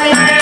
Hallelujah.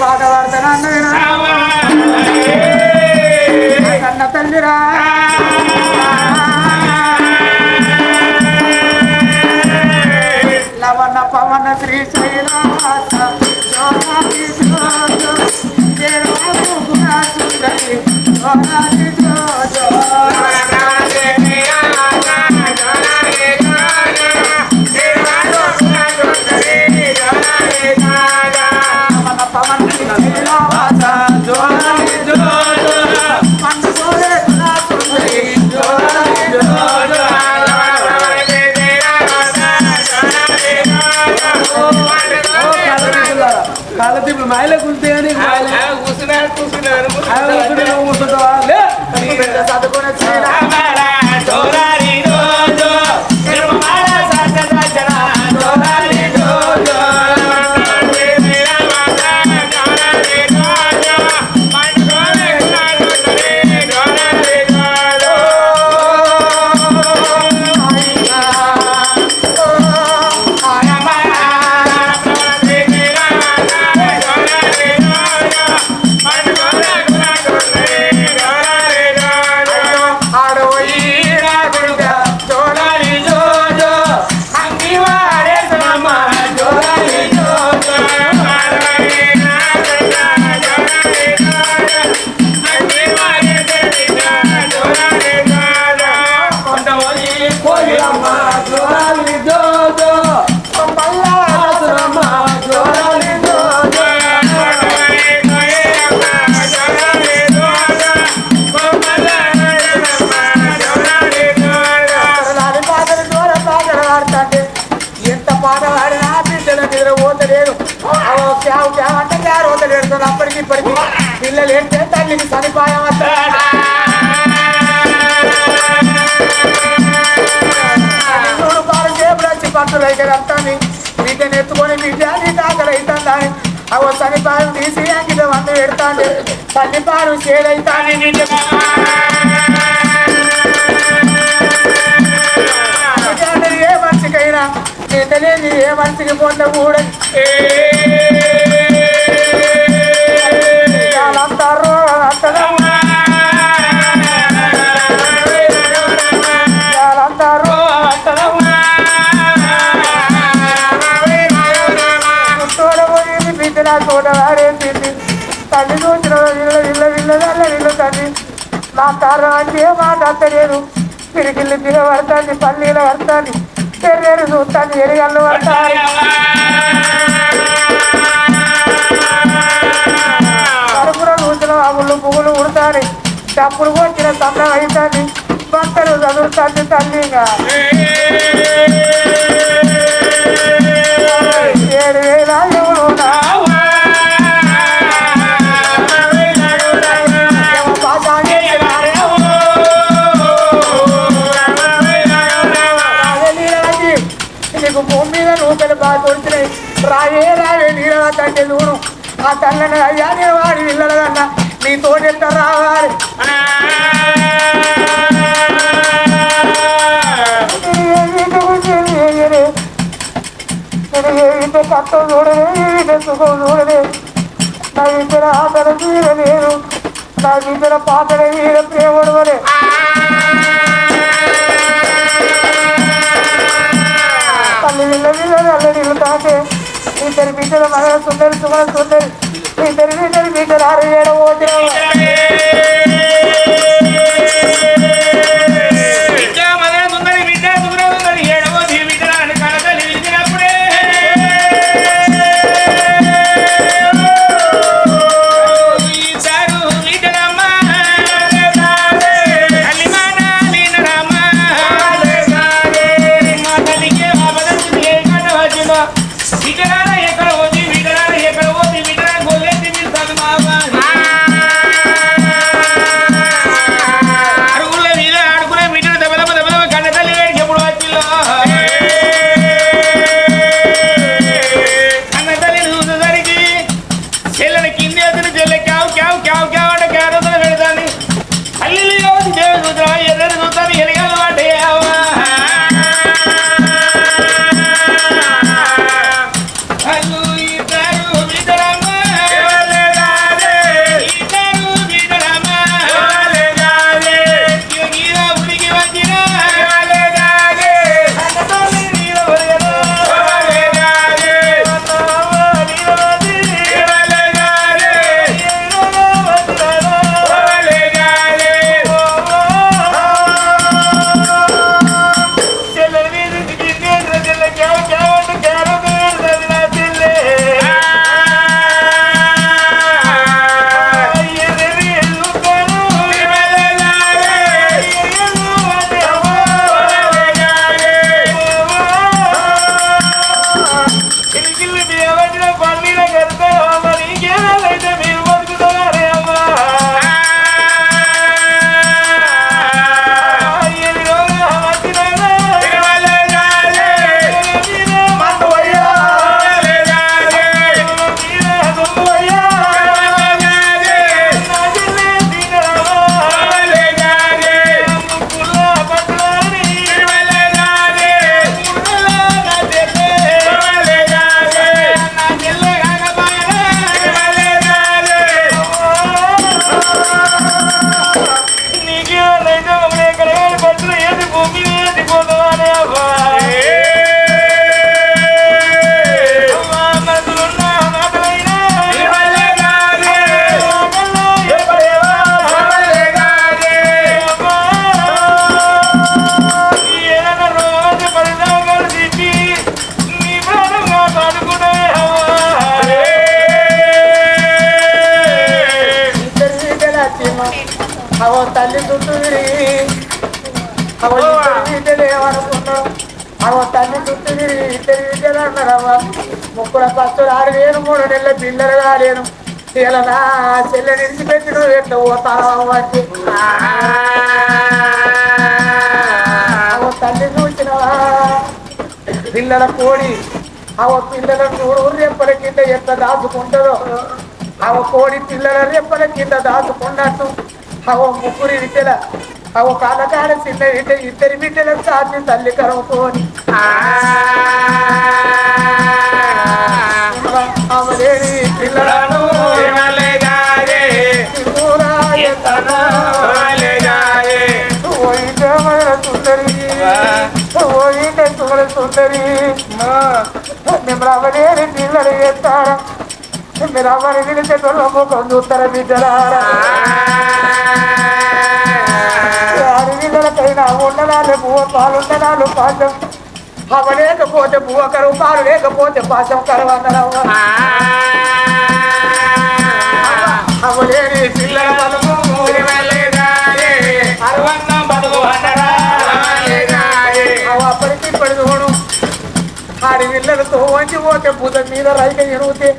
పాటలాడతాను అన్నది అన్న తల్లిరా. లవణ పవన శ్రీ সাধু করেছি లేస్తే తల్లికి సదుపాయం వస్తాడా నూరు పాలు చేపలొచ్చి పట్టు దగ్గరంతాని నీకే నెత్తుకొని బిడ్డ నీ దాకలు అవుతుందని అవో సనిపాలు తీసి అంకిత వంద పెడతాను సన్నిపాలు చేడైతాను ఏ మనిషికైనా ఏ మనిషికి పోతే కూడా తోట వారేసింది తల్లి చూసిన వీళ్ళ వీళ్ళ వీళ్ళ తల్లి వీళ్ళ తల్లి నా కారణం అంటే మాట్లాడతలేదు పిరికిల్లు పిల్ల పడుతుంది పల్లీల పడుతుంది ఎర్రెరు చూస్తాను ఎరిగల్లు పడతాయి కడుపులో చూసిన అగుళ్ళు పువ్వులు ఉడతాయి డబ్బులు వచ్చిన సంతం అవుతుంది భక్తులు చదువుతుంది ఇంకా తండ్రి దూరం ఆ తల్లని అయ్యా నేను వాడి ఇళ్ళదన్నా నీ తోటెంత రావాలి ఇంత కష్టం చూడలే ఇంత సుఖం చూడలే నా ఇద్దర ఆటల వీర నేను నా ఇద్దర పాటల వీర ప్రేమడవలే తల్లి నిల్ల నిల్ల నల్ల నీళ్ళు తాకే ఇద్దరు బిడ్డల మగ సుందరి సుమ సుందరి ఇద్దరు బిడ్డలు బిడ్డలు ఆరు ఏడు పోతున్నావు తల్లి చుట్టూ తిరిగి అవో బిడ్డలు ఏమనుకున్నావు అవో తల్లి చుట్టూ తిరిగి ఇద్దరు బిడ్డలు అన్నారవ్వ ముక్కుల పచ్చులు ఆరు వేలు మూడు నెలల పిల్లలు కాలేను. ఇలా చెల్లె నిలిచిపెట్టి నువ్వు ఎట్లా పోతావు అంటే అవో తల్లి చూసినవా పిల్లల కోడి అవో పిల్లల చూడు రెప్పల కింద ఎంత దాచుకుంటుందో అవ కోడి పిల్లల రెప్పల కింద దాచుకున్నట్టు అవో ముగ్గురు బిడ్డల అవో కాలకాల చిన్న బిడ్డ ఇద్దరి బిడ్డల సాధ్యం తల్లి కరవుకోని అవలేని పిల్లలను సుందరి ఓయితే పిల్లలు ఎత్తారా మీరు అవరి పిలిచే ముఖం చూస్తారా బిడ్డలారా ఉండనాలు బువ్వ పాలు ఉండనాలు పాశం అవ లేకపోతే కరువు పాలు లేకపోతే పాశం కరువు అన్నారవ్వ అవలేని పిల్లల బలము అరవన్నం బతుకు అన్నరా అవ అప్పటికి ఇప్పటి చూడు ఆడి పిల్లలతో వంచి పోతే బుధ మీద రైక ఎరుగుతే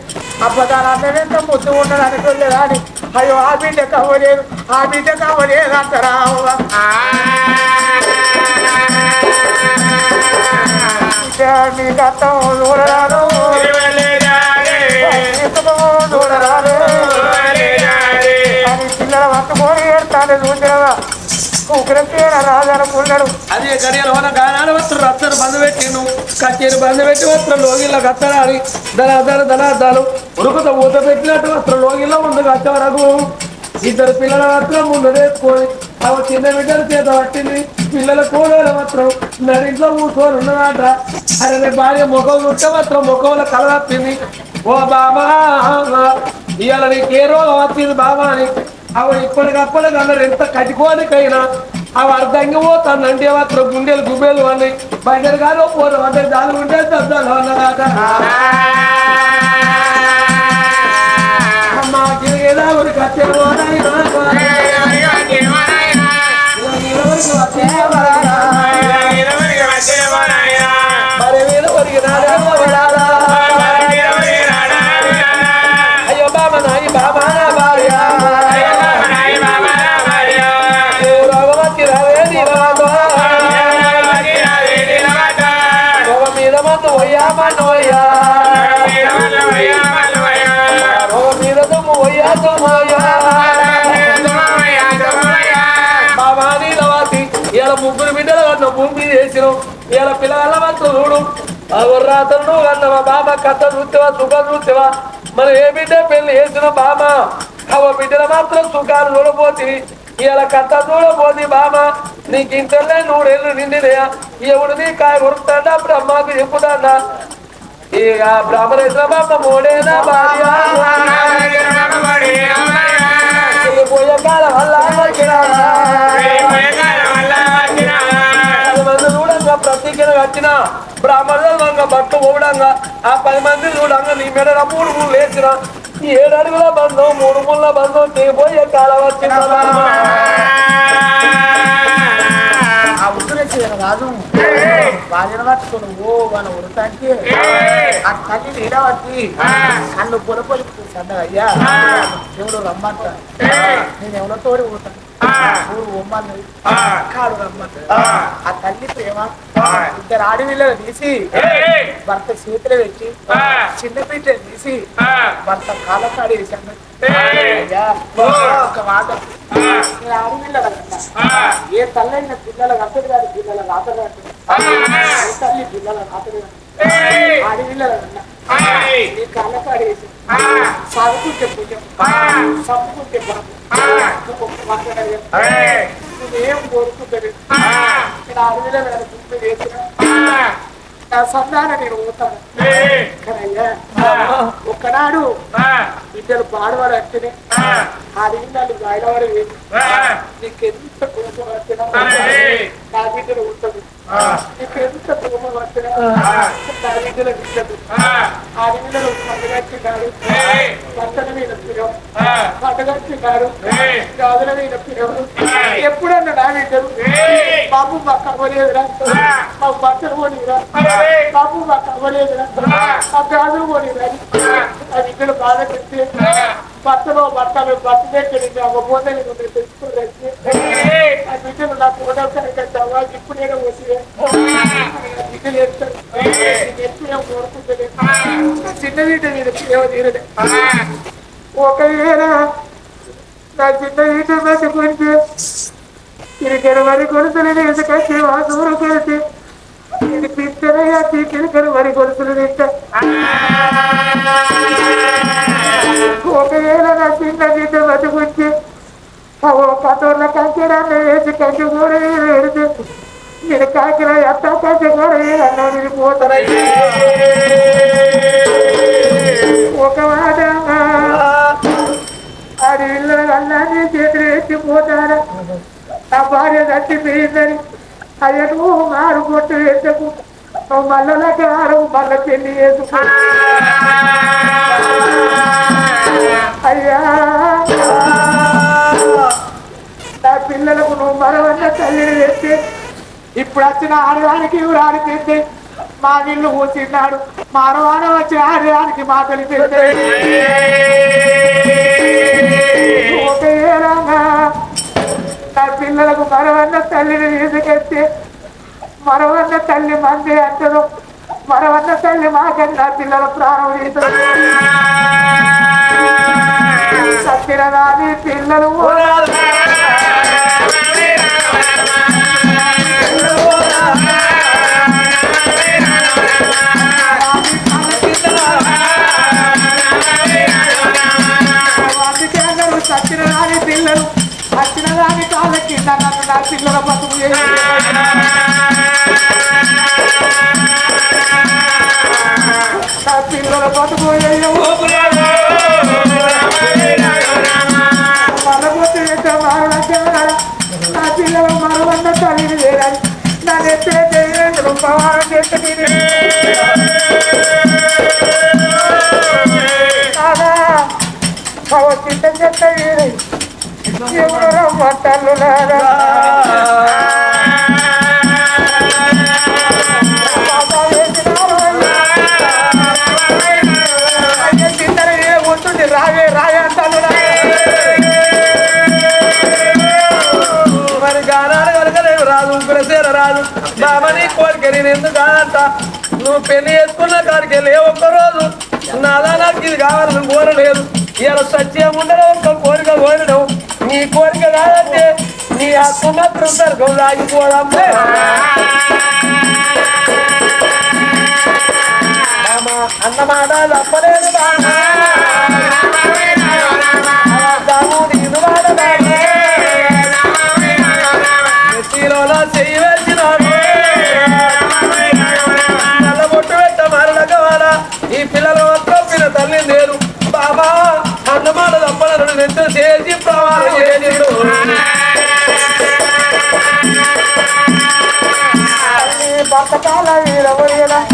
అబ్బదాని అన్నమెంత ముద్దు ఉన్నది అనుకోలేదు అని అయ్యో ఆ బిడ్డ కవ్వలేదు ఆ బిడ్డ కవ్వలేదు అంటారా అవ్వ. ఇక మీకు అర్థం చూడరాను ఇంతలో చూడరాను అని పిల్లల పట్టుకొని ఏడతాను అదే గడియల గానాలు వస్తారు రత్తరు పెట్టిండు. కచ్చేరు బంద్ పెట్టి వస్తారు లోగిళ్ళ కత్తడాలి. ధన ధన ధనార్థాలు ఉరుకుత ఊత పెట్టినట్టు వస్తారు లోగిల్లో ముందు కచ్చ వరకు ఇద్దరు పిల్లల మాత్రం ముందు వేసుకొని అవ చిన్న బిడ్డలు చేత పట్టింది. పిల్లల కూడల మాత్రం నడింట్లో కూర్చొని ఉన్నదాట. అరే భార్య ముఖం ఉంటే మాత్రం ముఖంలో కలవప్పింది ఓ బాబా ఇవాళ నీకు ఏ రోగం వచ్చింది బాబా అని అవి ఇప్పటికప్పటికి అందరు ఎంత కట్టుకోనికైనా అవి అర్థంగా పోతాను అంటే మాత్రం గుండెలు గుబేలు అన్నాయి. బండలు గారు పోరు అంటే దాని గుండెలు దద్దాలు అన్నదాట అమ్మా గిరిగేదా ఊరికి ఆ రాతను కన్న మా బామ కథ చూస్తేవా? సుఖం చూస్తేవా? మరి ఏ బిడ్డ పెళ్ళి వేసిన బామ అవ బిడ్డల మాత్రం సుఖాలు చూడబోతుంది ఇలా కథ చూడబోతుంది బామ నీకు ఇంతలే నూడేళ్ళు నిండినయా? ఎవడు నీ కాయ కొరుకుతాడా? బ్రహ్మకు చెప్పుతాడా? ఇక బ్రహ్మరేశ్వర బామ్మ మోడేనా భార్య? పోయే కాలం వల్ల ప్రత్యేకంగా ప్రతిజ్ఞ కట్టిన బ్రాహ్మణులు వంగ బట్టు పోవడంగా ఆ పది మంది చూడంగా నీ మీద మూడు మూడు లేచిన ఈ ఏడు అడుగుల బంధం మూడు ముళ్ళ బంధం పోయే కాలం వచ్చిందా రాజు పట్టుకొని ఓ మన ఉడతానికి ఆ తల్లి నీడవచ్చి కన్ను పొలపొలి సన్నగా అయ్యా. ఎవడు రమ్మంటాను నేను ఎవరితోడి ఊరు కాడు రమ్మంటాడు. ఆ. తల్లి ప్రేమ. ఇద్దరు ఆడవిళ్ళని తీసి భర్త చేతులు పెట్టి చిన్న బిడ్డని తీసి భర్త కాలకాడి వేసి ఒక మాట. ఆడవిళ్ళ ఏ తల్లైన పిల్లల అతడు గారి పిల్లల రాతడు ఏ తల్లి పిల్లల నీ పుణ్యం నువ్వేం నేను అడవిలో గుంపు వేసిన నా సంధానం నేను పోతాను కదయ్యా ఒక్కనాడు ఇద్దరు పాడవాడు అంటేనే రీళ్ళు గాయలవాడు వేసి నీకెంత కోపం వచ్చినా నా బిడ్డలు ఉంటుంది. నీకెంత కోపం వచ్చినా ఆ. పండుగచ్చినాడు భర్తల మీద పిలవ పండుగచ్చినాడు గాజుల మీద పిలవ ఎప్పుడన్నా నా బాబు మాకు అవ్వలేదురా మా బట్టలు పోనీరా బాబు మాకు అవ్వలేదురా మా గాజులు పోనీరా ఆ బాధ పెట్టి బట్టలో బట్టలు బట్ట దగ్గర ఒక నేను తెచ్చుకోలేదు ఆ బిడ్డలు నాకు ఒకటోసారి కట్టావా ఇప్పుడు నేను వచ్చి బిడ్డలు వేస్తాను ఎప్పుడు కోరుకుంటుంది? చిన్న బిడ్డ నేను ప్రేమ తీరలే ఒకవేళ నా చిన్న బిడ్డ బతుకుంటే కిరికర వరి కొడుతులు ఎందుకంటే ఆ దూరం కలిసి ఇది పిచ్చరయ్యా వరి కొడుతులు తింటా ఒకవేళ నా చిన్న బిడ్డ బతుకుంటే ఓ పదోళ్ళ కంచెరాన్ని వేసి కంచె కూడా వేడితే నేను కాకిన ఎంత కంచె కూడా అన్నది పోతారయ్యా ఒక మాట అది ఇల్లు అల్లాన్ని చేతులు ఎత్తిపోతారా నా భార్య చచ్చిపోయిందని అయ్యకు మారు కొట్టు వేసకు నువ్వు ఆరు మల్ల పెళ్ళి చేసుకో అయ్యా! నా పిల్లలకు నువ్వు మరవన్న తల్లిని తెస్తే ఇప్పుడు వచ్చిన ఆడదానికి రాని తెస్తే మా నీళ్ళు కూర్చున్నాడు మారవాన వచ్చి ఆడదానికి మా తల్లి తెస్తే నా పిల్లలకు మరవన్న తల్లిని తీసుకెళ్తే మరవన్న తల్లి మంది అంటదు మరవన్న తల్లి మాకన్నా పిల్లల ప్రాణం తీస్తుంది పిల్లల బతుకు చేసి నా పిల్లల బతుకు ఉంటుంది రావే రావే అంటాను మరి గానాలు కలగలేవు రాదు ఉగ్రసేన రాదు బామని కోరిక నేను ఎందుకు కాదంట నువ్వు పెళ్ళి చేసుకున్న కాడికి వెళ్ళి ఏ ఒక్క రోజు నాదా నాకు ఇది కావాలని కోరలేదు ఇలా సత్యం ఉండడం ఒక్క కోరిక కోరడం నీ కోరిక రాదంటే నీ ఆత్మ మాత్రం స్వర్గం లాగిపోదమ్మా అన్నమాట తప్పలేదు బాగా Sudah.